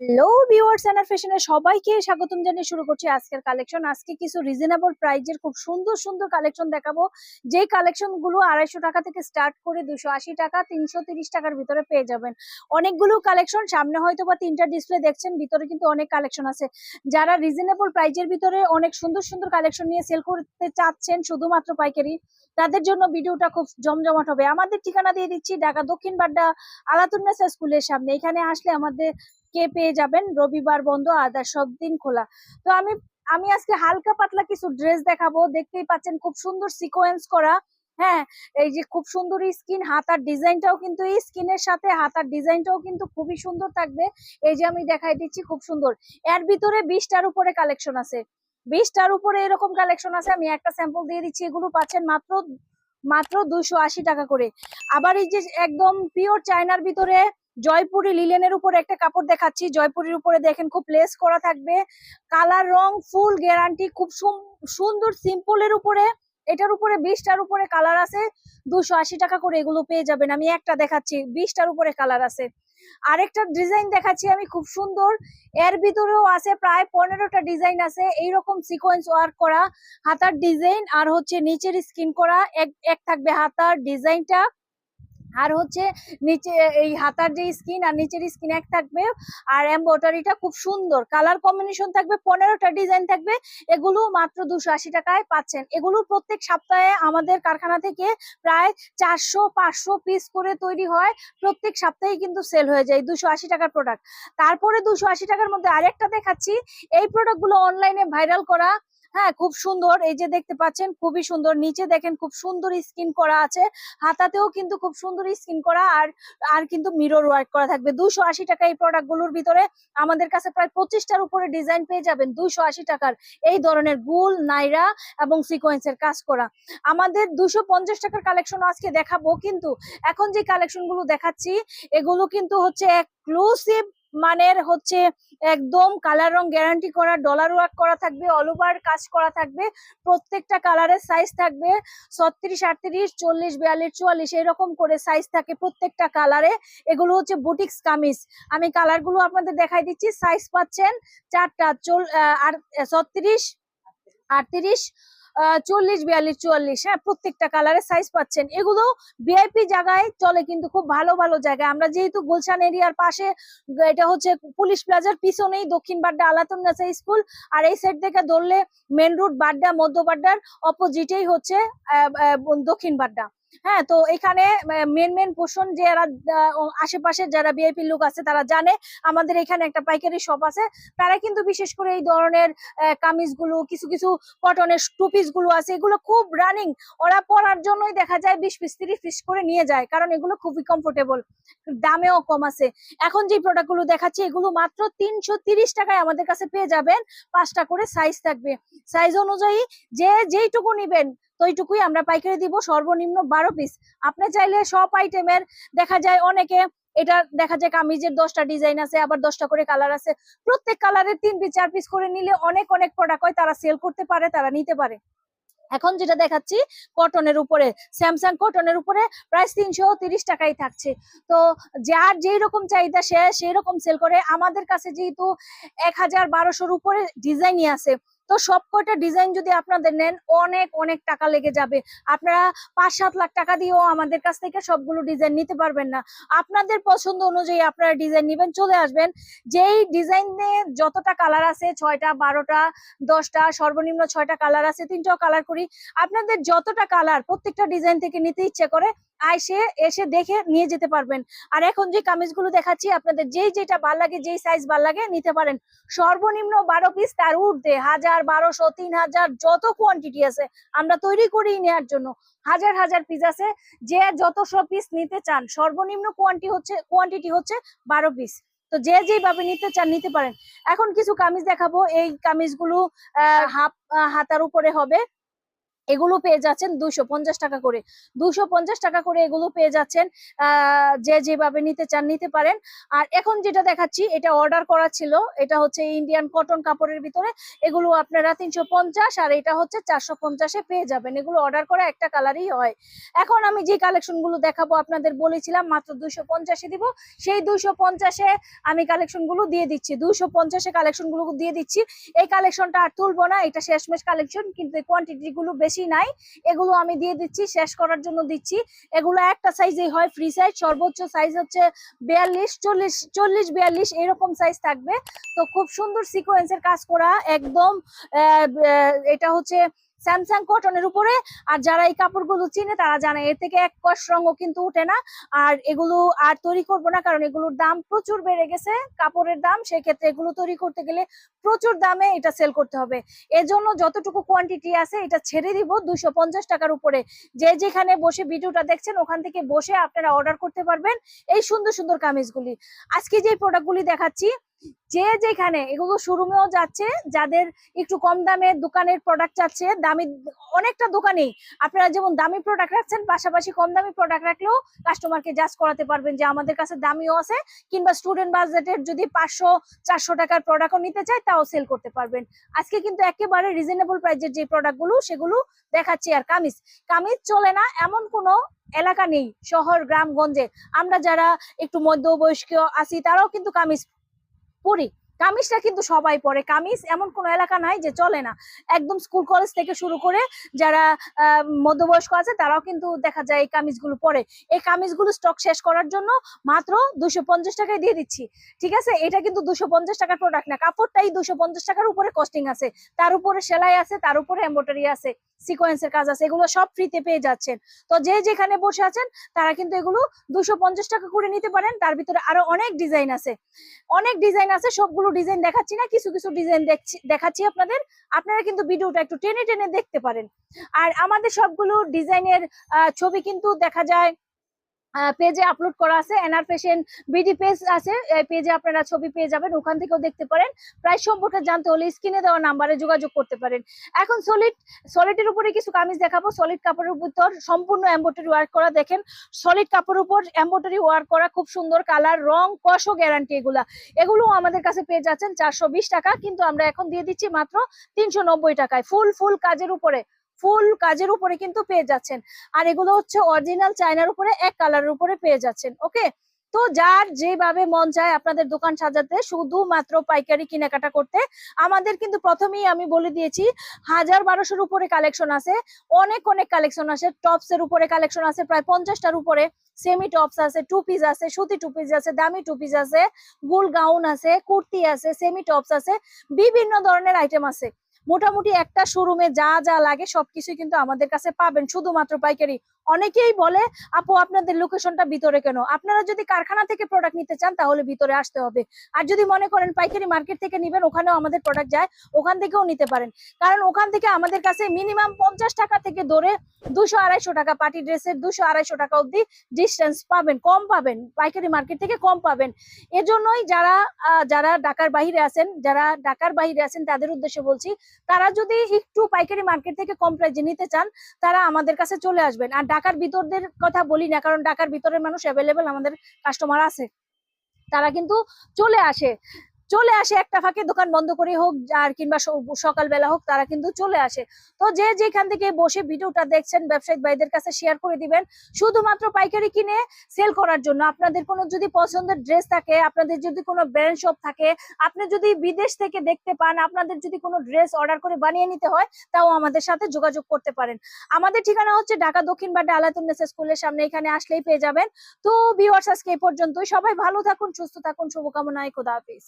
Hello viewers and ফ্যাশনের সবাইকে স্বাগতম জানিয়ে শুরু করছি আজকের কালেকশন আজকে কিছু রিজনেবল প্রাইজের খুব সুন্দর সুন্দর কালেকশন দেখাবো। যেই কালেকশনগুলো আড়াইশো টাকা থেকে স্টার্ট করে দুশো আশি টাকা, তিনশো তিরিশ টাকার ভিতরে পেয়ে যাবেন। অনেকগুলো কালেকশন সামনে হয়তো বা তিনটা ডিসপ্লে দেখছেন, ভিতরে কিন্তু অনেক কালেকশন আছে। যারা রিজনেবল প্রাইজের ভিতরে অনেক সুন্দর সুন্দর কালেকশন নিয়ে সেল করতে চাচ্ছেন, শুধুমাত্র পাইকারি, তাদের জন্য ভিডিওটা খুব জমজমাট হবে। আমাদের ঠিকানা দিয়ে দিচ্ছি, ঢাকা দক্ষিণ বাড্ডা আলাতুন্নেসা স্কুলের সামনে। এখানে আসলে আমাদের কে পেয়ে যাবেন? রবিবার বন্ধ, আদার সব দিন খোলা। তো আমি আমি আজকে হালকা পাতলা কিছু ড্রেস দেখাবো। দেখতেই পাচ্ছেন খুব সুন্দর সিকোয়েন্স করা। হ্যাঁ এই যে খুব সুন্দর স্কিন হাতার ডিজাইনটাও কিন্তু, এই স্কিনের সাথে হাতার ডিজাইনটাও কিন্তু খুবই সুন্দর থাকবে। এই যে আমি দেখাই দিচ্ছি খুব সুন্দর। এর ভিতরে বিশটার উপরে কালেকশন আছে। বিশটার উপরে এরকম কালেকশন আছে। আমি একটা স্যাম্পল দিয়ে দিচ্ছি, এগুলো পাচ্ছেন মাত্র মাত্র আশি টাকা করে। আবার এই যে একদম পিওর চায়নার ভিতরে জয়পুরি লিলেনের উপরে একটা কাপড় দেখাচ্ছি। জয়পুরির উপরে দেখেন খুব লেস করা থাকবে। কালার, রং, ফুল গ্যারান্টি খুব সুন্দর সিম্পলের উপরে, এটার উপরে বিশটার উপরে কালার আছে। দুশো আশি টাকা করে এগুলো পেয়ে যাবেন। আমি একটা দেখাচ্ছি, বিশটার উপরে কালার আছে। আরেকটা ডিজাইন দেখাচ্ছি আমি খুব সুন্দর। এর ভিতরেও আছে প্রায় পনেরোটা ডিজাইন আছে। এইরকম সিকোয়েন্স ওয়ার্ক করা, হাতার ডিজাইন আর হচ্ছে নিচের স্কিন করা। এক এক থাকবে হাতার ডিজাইনটা আর হচ্ছে নিচে, এই হাতার যে স্কিন আর নিচের স্কিন এক থাকবে আর এমব্রয়ডারিটা খুব সুন্দর। কালার কম্বিনেশন থাকবে, পনেরোটা ডিজাইন থাকবে, এগুলো মাত্র দুশো আশি টাকায় পাচ্ছেন। এগুলো প্রত্যেক সপ্তাহে আমাদের কারখানা থেকে প্রায় চারশো, পাঁচশো পিস করে তৈরি হয়। প্রত্যেক সপ্তাহে কিন্তু সেল হয়ে যায়, দুশো আশি টাকার প্রোডাক্ট তারপরে দুশো আশি টাকার মধ্যে আরেকটা দেখাচ্ছি। এই প্রোডাক্টগুলো অনলাইনে ভাইরাল করা হ্যাঁ খুব সুন্দর। এই যে দেখতে পাচ্ছেন, খুবই সুন্দর। নিচে দেখেন, খুব সুন্দর স্কিন করা আছে। হাতাতেও কিন্তু খুব সুন্দর স্কিন করা আর আর কিন্তু মিরর ওয়ার্ক করা থাকবে। দুশো আশি টাকা এই প্রোডাক্টগুলোর ভিতরে আমাদের কাছে প্রায় পঁচিশটার উপরে ডিজাইন পেয়ে যাবেন দুশো আশি টাকার। এই ধরনের গুল, নাইরা এবং সিকোয়েন্সের কাজ করা। আমাদের দুশো পঞ্চাশ টাকার কালেকশন আজকে দেখাবো কিন্তু, এখন যে কালেকশনগুলো দেখাচ্ছি, এগুলো কিন্তু হচ্ছে এক্সক্লুসিভ মানের হচ্ছে একদম কালার রং গ্যারান্টি করা ডলার ওয়ার্ক করা থাকবে অল ওভার কাজ করা থাকবে, প্রত্যেকটা কালারের সাইজ থাকবে ছত্রিশ, আটত্রিশ, চল্লিশ, বিয়াল্লিশ, চুয়াল্লিশ, এরকম করে সাইজ থাকে প্রত্যেকটা কালারে এগুলো হচ্ছে বুটিক্স কামিজ। আমি কালারগুলো আপনাদের দেখাই দিচ্ছি। সাইজ পাচ্ছেন চারটা, চল আর ছত্রিশ, আটত্রিশ চল্লিশ, বিয়াল্লিশ, চুয়াল্লিশ হ্যাঁ প্রত্যেকটা কালারের সাইজ পাচ্ছেন। এগুলো ভিআইপি জায়গায় চলে কিন্তু খুব ভালো ভালো জায়গায়। আমরা যেহেতু গুলশান এরিয়ার পাশে, এটা হচ্ছে পুলিশ প্লাজার পিছনেই দক্ষিণ বাড্ডা আলাতুন্নাসা স্কুল। আর এই সাইড থেকে ধরলে মেন রোড বাড্ডা, মধ্য বাড্ডার অপোজিটেই হচ্ছে দক্ষিণ বাড্ডা। হ্যাঁ তো এখানে মেন মেন পোষণ যারা আহ, আশেপাশে যারা ভিআইপি লোক আছে তারা জানে আমাদের এখানে একটা পাইকারি শপ আছে। তারা কিন্তু বিশেষ করে এই ধরনের কামিজগুলো কিছু কিছু কটনের টুপিসগুলো আছে এগুলো খুব রানিং ওরা পরার জন্যই দেখা যায় বিশ পিস তিরিশ পিস করে নিয়ে যায় কারণ এগুলো খুবই কমফোর্টেবল দামেও কম আছে। এখন যে প্রোডাক্টগুলো দেখাচ্ছি এগুলো মাত্র তিনশো তিরিশ টাকায় আমাদের কাছে পেয়ে যাবেন। পাঁচটা করে সাইজ থাকবে। সাইজ অনুযায়ী যে যেইটুকু নিবেন ওইটুকুই আমরা পাইকারি দিব, সর্বনিম্ন বারো পিস আপনি চাইলে সব আইটেমের দেখা যায় অনেকে, এটা দেখা যায় কামিজের দশটা ডিজাইন আছে, আবার দশটা করে কালার আছে। প্রত্যেক কালারের তিন পিস চার পিস করে নিলে অনেক অনেক প্রোডাক্ট হয়, তারা সেল করতে পারে, তারা নিতে পারে। এখন যেটা দেখাচ্ছি কটনের উপরে স্যামসাং কটনের উপরে প্রায় তিনশো তিরিশ টাকাই থাকছে। তো যার যেই রকম চাহিদা, সে সেই রকম সেল করে। আমাদের কাছে যেহেতু এক হাজার বারোশোর উপরে ডিজাইনই আছে তো সব কয়টা ডিজাইন যদি আপনাদের নেন, অনেক অনেক টাকা লেগে যাবে। আপনারা পাঁচ সাত লাখ টাকা দিয়েও আমাদের কাছ থেকে সবগুলো ডিজাইন নিতে পারবেন না। আপনাদের পছন্দ অনুযায়ী আপনারা ডিজাইন নেবেন, চলে আসবেন। যেই ডিজাইনে যতটা কালার আছে, ছয়টা, বারোটা, দশটা, সর্বনিম্ন ছয়টা কালার আছে, তিনটাও কালার করি। আপনাদের যতটা কালার প্রত্যেকটা ডিজাইন থেকে নিতে ইচ্ছে করে আইসে, এসে দেখে নিয়ে যেতে পারবেন। আর এখন যে কামিজগুলো দেখাচ্ছি, আপনাদের যেই যেটা ভালো লাগে, যেই সাইজ ভালো লাগে, নিতে পারেন। সর্বনিম্ন বারো পিস তার ঊর্ধ্বে হাজার বারোশো, তিন হাজার যত কোয়ান্টিটি আছে, আমরা তৈরি করি নেওয়ার জন্য। হাজার হাজার পিস আছে, যে যতশো পিস নিতে চান, সর্বনিম্ন কোয়ান্টি হচ্ছে কোয়ান্টিটি হচ্ছে বারো পিস তো যে যেভাবে নিতে চান, নিতে পারেন। এখন কিছু কামিজ দেখাবো। এই কামিজগুলো হাফ হাতার উপরে হবে। এগুলো পেয়ে যাচ্ছেন দুশো পঞ্চাশ টাকা করে। দুশো পঞ্চাশ টাকা করে এগুলো পেয়ে যাচ্ছেন যে যেভাবে নিতে চান নিতে পারেন। আর এখন যেটা দেখাচ্ছি, এটা অর্ডার করা ছিল, এটা হচ্ছে ইন্ডিয়ান কটন কাপড়ের ভিতরে। এগুলো আপনারা তিনশো পঞ্চাশ আর এটা হচ্ছে চারশো পঞ্চাশে পেয়ে যাবেন। এগুলো অর্ডার করা একটা কালারই হয়। এখন আমি যে কালেকশনগুলো দেখাবো, আপনাদের বলেছিলাম, মাত্র দুশো পঞ্চাশে দিব। সেই দুশো পঞ্চাশে আমি কালেকশনগুলো দিয়ে দিচ্ছি। দুশো পঞ্চাশে কালেকশনগুলো দিয়ে দিচ্ছি। এই কালেকশনটা আর তুলবো না, এটা শেষমেশ কালেকশন কিন্তু কোয়ান্টিটি গুলো বেশি নাই। এগুলো আমি দিয়ে দিচ্ছি, শেষ করার জন্য দিচ্ছি। এগুলো একটা সাইজেই হয় ফ্রি সাইজ সর্বোচ্চ সাইজ হচ্ছে বিয়াল্লিশ, চল্লিশ চল্লিশ বিয়াল্লিশ এরকম সাইজ থাকবে। তো খুব সুন্দর সিকোয়েন্সের কাজ করা, একদম এটা হচ্ছে স্যামসাং কটনের উপরে। আর যারা এই কাপড়গুলো চিনে তারা জানে, এর থেকে এক কষ রঙও কিন্তু উঠে না। আর এগুলো আর তৈরি করব না, কারণ এগুলোর দাম প্রচুর বেড়ে গেছে। কাপড়ের দাম, সেক্ষেত্রে এগুলো তৈরি করতে গেলে প্রচুর দামে এটা সেল করতে হবে। এজন্য যতটুকু কোয়ান্টিটি আছে, এটা ছেড়ে দিব দুশো টাকার উপরে। যে যেখানে বসে ভিডিওটা দেখছেন, ওখান থেকে বসে আপনারা অর্ডার করতে পারবেন এই সুন্দর সুন্দর কামিজগুলি। আজকে যে প্রোডাক্টগুলি দেখাচ্ছি, যে যেখানে এগুলো শোরুমেও যাচ্ছে, যাদের একটু কম দামে দোকানের প্রোডাক্ট চাচ্ছে দামি অনেকটা দোকানেই। আপনারা যেমন দামি প্রোডাক্ট রাখছেন, পাশাপাশি কম দামি প্রোডাক্ট রাখলেও কাস্টমারকে জাজ করাতে পারবেন যে আমাদের কাছে দামিও আছে, কিংবা স্টুডেন্ট বাজেটের যদি পাঁচশো, চারশো টাকার প্রোডাক্টও নিতে চায়, তাও সেল করতে পারবেন। আজকে কিন্তু একেবারে রিজনেবল প্রাইজের যে প্রোডাক্টগুলো সেগুলো দেখাচ্ছি আর কামিজ। কামিজ চলে না, এমন কোনো এলাকা নেই, শহর গ্রামগঞ্জে আমরা যারা একটু মধ্যবয়স্ক আছি, তারাও কিন্তু কামিজ পরি। কামিজটা কিন্তু সবাই পরে। কামিজ এমন কোনো এলাকা নাই যে চলে না। একদম স্কুল কলেজ থেকে শুরু করে যারা মধ্যবয়স্ক আছে তারাও কিন্তু দেখা যায় এই কামিজগুলো পরে। এই কামিজগুলো স্টক শেষ করার জন্য মাত্র দুশো টাকায় দিয়ে দিচ্ছি। ঠিক আছে? এটা কিন্তু দুশো টাকার প্রোডাক্ট না। কাপড়টাই দুশো টাকার উপরে কস্টিং আছে। তার উপরে সেলাই আছে, তার উপরে এম্ব্রয়ডারি আছে সিকোয়েন্সের কাজ আছে, এগুলো সব ফ্রিতে পেয়ে যাচ্ছেন। তো যে যেখানে বসে আছেন, তারা কিন্তু এগুলো দুশো টাকা করে নিতে পারেন। তার ভিতরে আরও অনেক ডিজাইন আছে। অনেক ডিজাইন আছে, সবগুলো ডিজাইন দেখাচ্ছি না, কিছু কিছু ডিজাইন দেখছি, দেখাচ্ছি আপনাদের। আপনারা কিন্তু ভিডিওটা একটু টেনে টেনে দেখতে পারেন। আর আমাদের সবগুলো ডিজাইনের ছবি কিন্তু দেখা যায় পেজে আপলোড করা আছে এনআর ফ্যাশন বিডি পেজ আছে পেজে আপনারা ছবি পেয়ে যাবেন, ওখান থেকেও দেখতে পারেন। প্রাইস সম্পর্কে জানতে হলে স্ক্রিনে দেওয়া নাম্বারে যোগাযোগ করতে পারেন। এখন সলিড সলিডের উপরে কিছু কামিজ দেখাবো। সলিড কাপড়ের উপর সম্পূর্ণ এম্ব্রয়ডারি ওয়ার্ক করা, দেখেন। সলিড কাপড়ের উপর এম্ব্রয়ডারি ওয়ার্ক করা, খুব সুন্দর কালার রং কষও গ্যারান্টি এগুলা। এগুলো আমাদের কাছে পেয়ে যাচ্ছেন চারশো বিশ টাকা, কিন্তু আমরা এখন দিয়ে দিচ্ছি মাত্র তিনশো নব্বই টাকায়। ফুল ফুল কাজের উপরে। ফুল কাজের উপরে কিন্তু পেয়ে যাচ্ছেন। আর এগুলো হচ্ছে অরিজিনাল চায়নার উপরে এক কালারের উপরে পেয়ে যাচ্ছেন ওকে তো যার যেভাবে মন চায় আপনাদের দোকান সাজাতে, শুধুমাত্র পাইকারি কেনাকাটা করতে, আমাদের কিন্তু প্রথমেই আমি বলে দিয়েছি, হাজার বারোশোর উপরে কালেকশন আছে, অনেক অনেক কালেকশন আছে টপস এর উপরে কালেকশন আছে, প্রায় পঞ্চাশটার উপরে সেমি টপস আছে টু পিস আছে, সুতি টু পিস আছে, দামি টু পিস আছে, গুল গাউন আছে, কুর্তি আছে সেমি টপস আছে, বিভিন্ন ধরনের আইটেম আছে। মোটামুটি একটা শোরুমে যা যা লাগে সবকিছুই কিন্তু আমাদের কাছে পাবেন। শুধুমাত্র পাইকারি। অনেকেই বলে, আপু, আপনাদের লোকেশনটা ভিতরে কেন? আপনারা যদি কারখানা থেকে প্রোডাক্ট নিতে চান, তাহলে ভিতরে আসতে হবে। আর যদি মনে করেন পাইকারি মার্কেট থেকে নিবেন, ওখানেও আমাদের প্রোডাক্ট যায়, ওখান থেকেও নিতে পারেন। কারণ ওখান থেকে আমাদের কাছে মিনিমাম পঞ্চাশ টাকা থেকে ধরে দুশো আড়াইশো টাকা পার্টি ড্রেসের দুশো আড়াইশো টাকা অব্দি ডিস্টেন্স পাবেন, কম পাবেন, পাইকারি মার্কেট থেকে কম পাবেন। এজন্যই যারা যারা ঢাকার বাহিরে আছেন, যারা ঢাকার বাহিরে আছেন, তাদের উদ্দেশ্যে বলছি, তারা যদি একটু পাইকারি মার্কেট থেকে কম প্রাইজে নিতে চান, তারা আমাদের কাছে চলে আসবেন। আর ঢাকার ভিতরদের কথা বলি না, কারণ ঢাকার ভিতরের মানুষ অ্যাভেলেবেল আমাদের কাস্টমার আছে। তারা কিন্তু চলে আসে। চলে আসে একটা ফাঁকে, দোকান বন্ধ করে হোক, আর কিংবা সকালবেলা হোক, তারা কিন্তু চলে আসে। তো যে যেখান থেকে বসে ভিডিওটা দেখছেন, ব্যবসায়িক ভাইদের কাছে শেয়ার করে দিবেন, শুধুমাত্র পাইকারি কিনে সেল করার জন্য। আপনাদের কোনো যদি পছন্দের ড্রেস থাকে, আপনাদের যদি কোনো ব্র্যান্ড শপ থাকে, আপনি যদি বিদেশ থেকে দেখতে পান, আপনাদের যদি কোনো ড্রেস অর্ডার করে বানিয়ে নিতে হয়, তাও আমাদের সাথে যোগাযোগ করতে পারেন। আমাদের ঠিকানা হচ্ছে ঢাকা দক্ষিণ বাড্ডা আলাতুন্নেসা স্কুলের সামনে, এখানে আসলেই পেয়ে যাবেন। তো ভিউয়ার্স আজকে এই পর্যন্তই। সবাই ভালো থাকুন, সুস্থ থাকুন, শুভকামনায় খোদা হাফিজ।